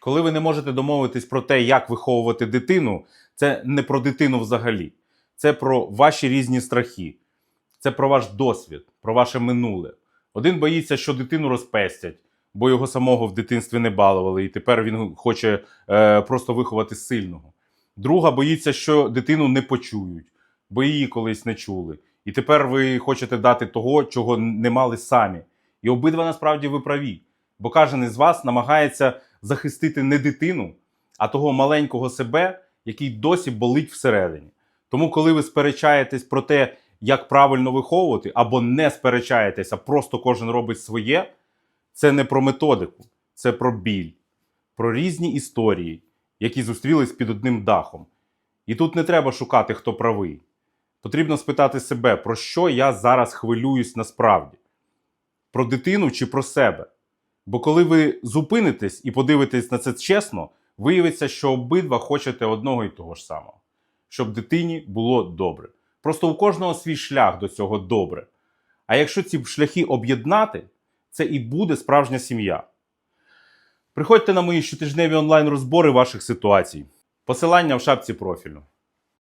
Коли ви не можете домовитись про те, як виховувати дитину, це не про дитину взагалі. Це про ваші різні страхи, це про ваш досвід, про ваше минуле. Один боїться, що дитину розпестять, бо його самого в дитинстві не балували, і тепер він хоче е, просто виховати сильного. Друга боїться, що дитину не почують, бо її колись не чули. І тепер ви хочете дати того, чого не мали самі. І обидва насправді ви праві. Бо кожен із вас намагається захистити не дитину, а того маленького себе, який досі болить всередині. Тому, коли ви сперечаєтесь про те, як правильно виховувати, або не сперечаєтесь, а просто кожен робить своє, це не про методику, це про біль, про різні історії, які зустрілись під одним дахом. І тут не треба шукати, хто правий. Потрібно спитати себе, про що я зараз хвилююсь насправді: про дитину чи про себе. Бо коли ви зупинитесь і подивитесь на це чесно, виявиться, що обидва хочете одного і того ж самого, щоб дитині було добре. Просто у кожного свій шлях до цього добре. А якщо ці шляхи об'єднати, це і буде справжня сім'я. Приходьте на мої щотижневі онлайн розбори ваших ситуацій. Посилання в шапці профілю.